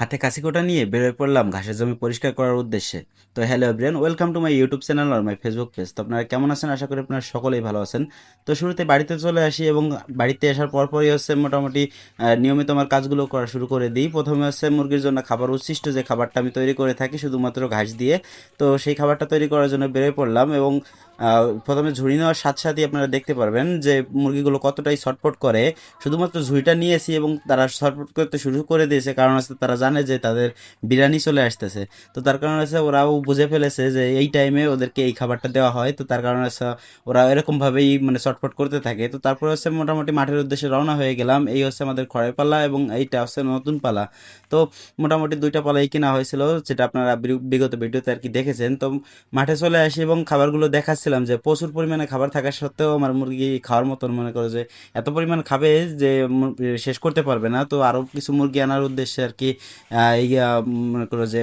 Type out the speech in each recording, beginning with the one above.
হাতে কাছিকোটা নিয়ে বেরোয় পড়লাম, ঘাসের জমি পরিষ্কার করার উদ্দেশ্যে। তো hello everyone welcome to my YouTube channel R my Facebook page তো আপনারা কেমন আছেন? আশা করি আপনারা সকলেই ভালো আছেন। তো শুরুতে বাড়িতে চলে আসি এবং বাড়িতে আসার পরপরই হচ্ছে মোটামুটি নিয়মিত আমার কাজগুলো করা শুরু করে দিই। প্রথমে হচ্ছে মুরগির জন্য খাবার উচ্ছিষ্ট যে খাবারটা আমি তৈরি করে থাকি, শুধুমাত্র ঘাস দিয়ে। তো সেই খাবারটা তৈরি করার জন্য বেরোয় পড়লাম এবং প্রথমে ঝুড়ি নেওয়ার সাথে সাথেই আপনারা দেখতে পারবেন যে মুরগিগুলো কতটাই ছটফট করে। শুধুমাত্র ঝুড়িটা নিয়েছি এবং তারা ছটফট করতে শুরু করে দিয়েছে, কারণ হচ্ছে তারা জানে যে তাদের বিরিয়ানি চলে আসতেছে। তো তার কারণে হচ্ছে ওরাও বুঝে ফেলেছে যে এই টাইমে ওদেরকে এই খাবারটা দেওয়া হয়। তো তার কারণে হচ্ছে ওরা এরকমভাবেই মানে ছটফট করতে থাকে। তো তারপরে হচ্ছে মোটামুটি মাঠের উদ্দেশ্যে রওনা হয়ে গেলাম। এই হচ্ছে আমাদের খড়ের পালা এবং এইটা হচ্ছে নতুন পালা। তো মোটামুটি দুইটা পালাই কেনা হয়েছিল, যেটা আপনারা বিগত ভিডিওতে আর কি দেখেছেন। তো মাঠে চলে আসি এবং খাবারগুলো দেখাচ্ছিলাম যে প্রচুর পরিমাণে খাবার থাকা সত্ত্বেও আমার মুরগি খাওয়ার মতন মনে করো যে এত পরিমাণ খাবে যে শেষ করতে পারবে না। তো আরও কিছু মুরগি আনার উদ্দেশ্যে আর কি এই মনে করো যে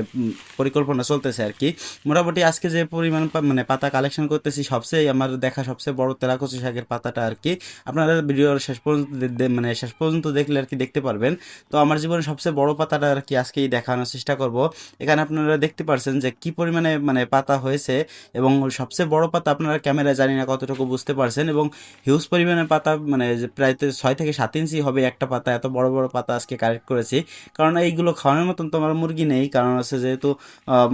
পরিকল্পনা চলতেছে আর কি। মোটামুটি আজকে যে পরিমাণ মানে পাতা কালেকশন করতেছি, সবচেয়ে আমার দেখা সবচেয়ে বড় তেলাকচি শাকের পাতাটা আর কি। আপনারা ভিডিওর শেষ পর্যন্ত মানে শেষ পর্যন্ত দেখলে আর কি দেখতে পারবেন। তো আমার জীবনে সবচেয়ে বড় পাতাটা আর কি আজকেই দেখানোর চেষ্টা করব। এখানে আপনারা দেখতে পারছেন যে কি পরিমাণে মানে পাতা হয়েছে এবং সবচেয়ে বড় পাতা আপনারা ক্যামেরায় জানি না কতটুকু বুঝতে পারছেন এবং হিউজ পরিমাণে পাতা মানে প্রায় ছয় থেকে সাত ইঞ্চি হবে একটা পাতা, এত বড় বড় পাতা আজকে কালেক্ট করেছি। কারণ এইগুলো খাওয়ানোর মতন তো আমার মুরগি নেই। কারণ হচ্ছে যেহেতু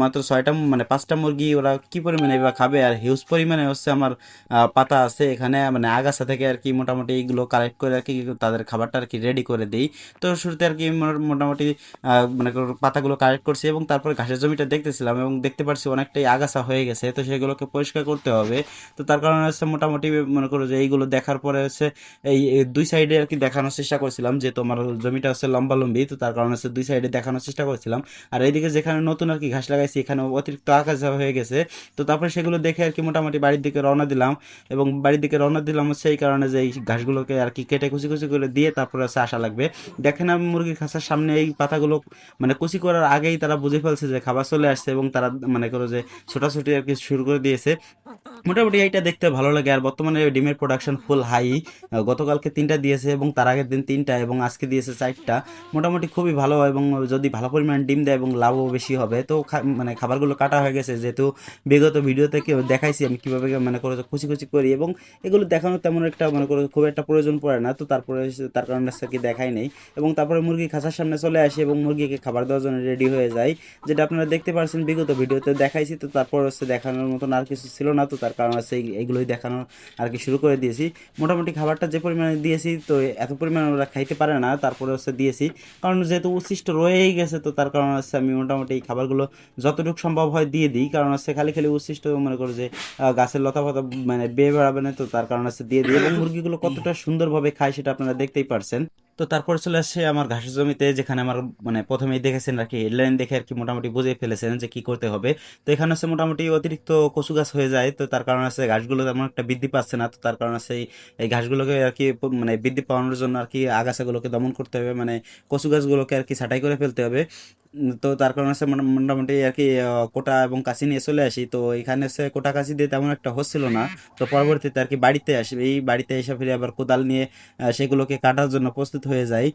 মাত্র ছয়টা মানে পাঁচটা মুরগি ওরা কি পরিমাণে বা খাবে আর হিউজ পরিমাণে হচ্ছে আমার পাতা আছে এখানে মানে আগাছা থেকে আর কি মোটামুটি এইগুলো কালেক্ট করে আর কি তাদের খাবারটা আর কি রেডি করে দিই। তো শুরুতে আর কি মোটামুটি মানে পাতাগুলো কালেক্ট করছি এবং তারপর ঘাসের জমিটা দেখতেছিলাম এবং দেখতে পারছি অনেকটাই আগাছা হয়ে গেছে। তো সেগুলোকে পরিষ্কার করতে হবে। তো তার কারণে হচ্ছে মোটামুটি মনে করো যে এইগুলো দেখার পরে হচ্ছে এই দুই সাইডে আর কি দেখানোর চেষ্টা করছিলাম যে তোমার জমিটা হচ্ছে লম্বা লম্বি, তো তার কারণে হচ্ছে দুই সাইডে দেখানোর চেষ্টা করছিলাম। আর এইদিকে যেখানে নতুন আর কি ঘাস লাগাইছি এখানে অতিরিক্ত আগাছা হয়ে গেছে। তো তারপরে সেগুলো দেখে আর কি মোটামুটি বাড়ির দিকে রওনা দিলাম এবং বাড়ির দিকে রওনা দিলাম এই কারণে যে এই ঘাসগুলোকে আর কি কেটে কুচি কুচি করে দিয়ে তারপরে হচ্ছে আসা লাগবে। দেখেন আমি মুরগির খাঁচার সামনে এই পাতাগুলো মানে কুচি করার আগেই তারা বুঝে ফেলছে যে খাবার চলে আসছে এবং তারা মানে করো যে ছোটাছুটি আর কি শুরু করে দিয়েছে। মোটামুটি এইটা দেখতে ভালো লাগে। আর বর্তমানে ডিমের প্রোডাকশন ফুল হাই গতকালকে তিনটা দিয়েছে এবং তার আগের দিন তিনটা এবং আজকে দিয়েছে চারটা। মোটামুটি খুবই ভালো এবং যদি ভালো পরিমাণ ডিম দেয় এবং লাভও বেশি হবে, তো মানে খাবারগুলো কাটা হয়ে গেছে। যেহেতু বিগত ভিডিওতে দেখাইছি, আমি কীভাবে মানে করে কুচি কুচি করি এবং এগুলো দেখানোর তেমন একটা মানে করে খুব একটা প্রয়োজন পড়ে না, তো তারপরে তার কারণে কি দেখাই নেই। এবং তারপরে মুরগি খাঁচার সামনে চলে আসি এবং মুরগিকে খাবার দেওয়ার জন্য রেডি হয়ে যায় যেটা আপনারা দেখতে পারছেন, বিগত ভিডিওতে দেখাইছি, তো তারপর হচ্ছে দেখানোর মতন আর কিছু ছিল না, তো তার কারণ হচ্ছে এইগুলোই দেখানোর আর কি শুরু করে দিয়েছি। মোটামুটি খাবারটা যে পরিমাণে দিয়েছি, তো এত পরিমাণে ওরা খাইতে পারে না, তারপরে হচ্ছে দিয়েছি। কারণ যেহেতু উচ্ছিষ্ট রয়েই গেছে তো তার কারণ হচ্ছে আমি মোটামুটি এই খাবারগুলো যতটুকু সম্ভব হয় দিয়ে দিই। কারণ হচ্ছে খালি খালি উচ্ছিষ্ট মনে করো যে গাছের লতা পাতা মানে বেয়ে বেড়াবে না তো তার কারণ হচ্ছে দিয়ে দিই। এবং মুরগিগুলো কতটা সুন্দরভাবে খায় সেটা আপনারা দেখতেই পারছেন। তো তারপরে চলে আসছে আমার ঘাসের জমিতে, যেখানে আমার মানে প্রথমেই দেখেছেন আর কি হেডলাইন দেখে আর কি মোটামুটি বুঝে ফেলেছেন যে কি করতে হবে। তো এখানে হচ্ছে মোটামুটি অতিরিক্ত কচু গাছ হয়ে যায়, তো তার কারণে আছে ঘাসগুলো তেমন একটা বৃদ্ধি পাচ্ছে না। তো তার কারণে আছে এই- ঘাসগুলোকে আর কি মানে বৃদ্ধি পাওয়ানোর জন্য আর কি আগাছাগুলোকে দমন করতে হবে মানে কচু গাছগুলোকে আর কি ছাঁটাই করে ফেলতে হবে। তো তার কারণে হচ্ছে মোটামুটি আর কি কোটা এবং কাশি নিয়ে চলে আসি। তো এখানে হচ্ছে কোটা কাশি দিয়ে তেমন একটা হচ্ছিল না। তো পরবর্তীতে আর কি বাড়িতে আসি। এই বাড়িতে এসে ফিরে আবার কোদাল নিয়ে সেগুলোকে কাটার জন্য প্রস্তুত হয়ে যাই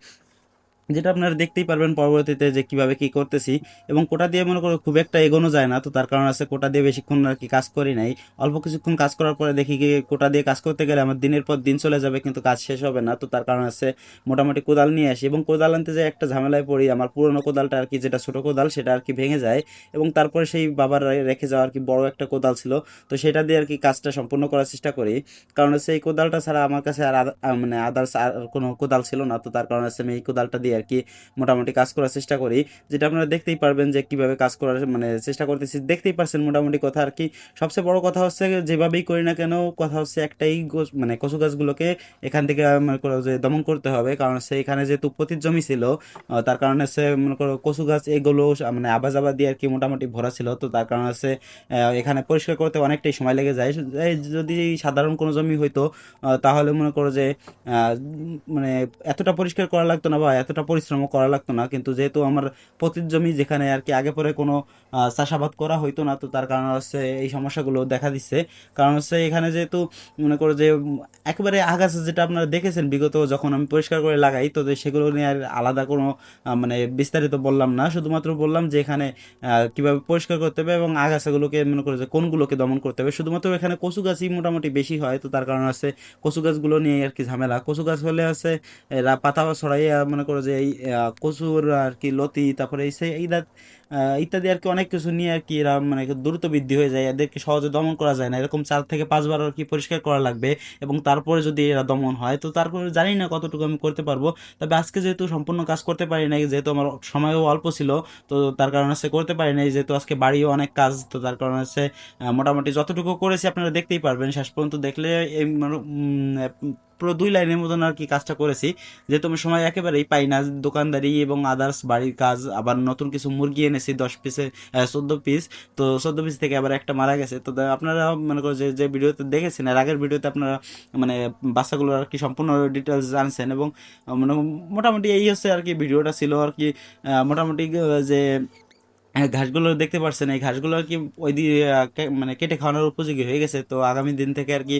যেটা আপনারা দেখতেই পারবেন পরবর্তীতে যে কীভাবে কি করতেছি এবং কোটা দিয়ে মনে করো খুব একটা এগোনো যায় না, তো তার কারণ আছে কোটা দিয়ে বেশিক্ষণ আর কি কাজ করি নাই। অল্প কিছুক্ষণ কাজ করার পরে দেখি কি কোটা দিয়ে কাজ করতে গেলে আমার দিনের পর দিন চলে যাবে, কিন্তু কাজ শেষ হবে না, তো তার কারণ আছে মোটামুটি কোদাল নিয়ে আসি এবং কোদাল আনতে যে একটা ঝামেলায় পড়ি, আমার পুরনো কোদালটা আর কি যেটা ছোটো কোদাল সেটা আর কি ভেঙে যায় এবং তারপরে সেই বাবার রেখে যাওয়া আর কি বড় একটা কোদাল ছিল, তো সেটা দিয়ে আর কি কাজটা সম্পূর্ণ করার চেষ্টা করি। কারণ এই কোদালটা ছাড়া আমার কাছে আর মানে আদার্স আর কোনো কোদাল ছিল না, তো তার কারণ হচ্ছে আমি এই কোদালটা দিয়ে আর কি মোটামুটি কাজ করার চেষ্টা করি। যেটা আপনারা দেখতেই পারবেন যে কীভাবে কাজ করার মানে চেষ্টা করতেছি। দেখতেই পারছেন মোটামুটি কথা আর কি। সবচেয়ে বড় কথা হচ্ছে যেভাবেই করি না কেন, কথা হচ্ছে একটাই মানে কচু গাছগুলোকে এখান থেকে, মনে করো যে দমন করতে হবে। কারণ হচ্ছে এখানে যেহেতু পতির জমি ছিল তার কারণে হচ্ছে মনে করো কচু গাছ এগুলো মানে আবাজ আবাদ দিয়ে আর কি মোটামুটি ভরা ছিল। তো তার কারণে হচ্ছে এখানে পরিষ্কার করতে অনেকটাই সময় লেগে যায়। যদি সাধারণ কোনো জমি হইতো তাহলে মনে করো যে মানে এতটা পরিষ্কার করা লাগতো না বা এতটা পরিশ্রমও করা লাগতো না। কিন্তু যেহেতু আমার পতির জমি যেখানে আর কি আগে পরে কোনো চাষাবাদ করা হইতো না, তো তার কারণে হচ্ছে এই সমস্যাগুলো দেখা দিচ্ছে। কারণ হচ্ছে এখানে যেহেতু মনে করো যে, একেবারে আগাছা যেটা আপনারা দেখেছেন, বিগত যখন আমি পরিষ্কার করে লাগাই, তো সেগুলো নিয়ে আর আলাদা কোনো মানে বিস্তারিত বললাম না। শুধুমাত্র বললাম যে এখানে কীভাবে পরিষ্কার করতে হবে এবং আগাছাগুলোকে মনে করো যে কোনগুলোকে দমন করতে হবে। শুধুমাত্র এখানে কচু গাছই মোটামুটি বেশি হয়, তো তার কারণে হচ্ছে কচু গাছগুলো নিয়ে আর কি ঝামেলা। কচু গাছ হলে হচ্ছে এরা পাতা ছড়াইয়া মনে করো যে এই কচুর আর কি লতি তারপরে এই সে- এই দাঁত, ইত্যাদি আর কি অনেক কিছু নিয়ে আর কি এরা মানে দ্রুত বৃদ্ধি হয়ে যায়। এদেরকে সহজে দমন করা যায় না। এরকম চার থেকে পাঁচবার আর কি পরিষ্কার করা লাগবে এবং তারপরে যদি এরা দমন হয় তো তারপরে জানি না কতটুকু আমি করতে পারব। তবে আজকে যেহেতু সম্পূর্ণ কাজ করতে পারি নাই যেহেতু আমার সময়ও অল্প ছিল তো তার কারণে সে করতে পারি নাই। যেহেতু আজকে বাড়িও অনেক কাজ তো তার কারণে সে মোটামুটি যতটুকু করেছি আপনারা দেখতেই পারবেন। শেষ পর্যন্ত দেখলে এই মানে, পুরো দুই লাইনের মতন আর কি কাজটা করেছি যেহেতু আমি সময় একেবারেই পাই না, দোকানদারি এবং আদার্স বাড়ির কাজ, আবার নতুন কিছু মুরগি এনেছি, দশ পিসে চোদ্দ পিস তো চোদ্দ পিস থেকে আবার একটা মারা গেছে। তো আপনারা মনে করো যে যে ভিডিওতে দেখেছেন আর আগের ভিডিওতে আপনারা মানে বাচ্চাগুলো আর কি সম্পূর্ণ ডিটেলস জানছেন এবং মানে মোটামুটি এই হচ্ছে আর কি ভিডিওটা ছিল আর কি মোটামুটি যে ঘাসগুলো দেখতে পারছেন, এই ঘাসগুলো আর কি ওই মানে কেটে খাওয়ানোর উপযোগী হয়ে গেছে? তো আগামী দিন থেকে আর কি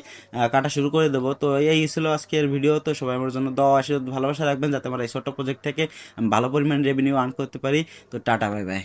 কাটা শুরু করে দেবো। তো এই ছিল আজকের ভিডিও। তো সবাই আমার জন্য দোয়া আশীর্বাদ, ভালোবাসা রাখবেন, যাতে আমরা এই ছোট্ট প্রজেক্ট থেকে ভালো পরিমাণ রেভিনিউ আর্ন করতে পারি। তো টাটা বাই বাই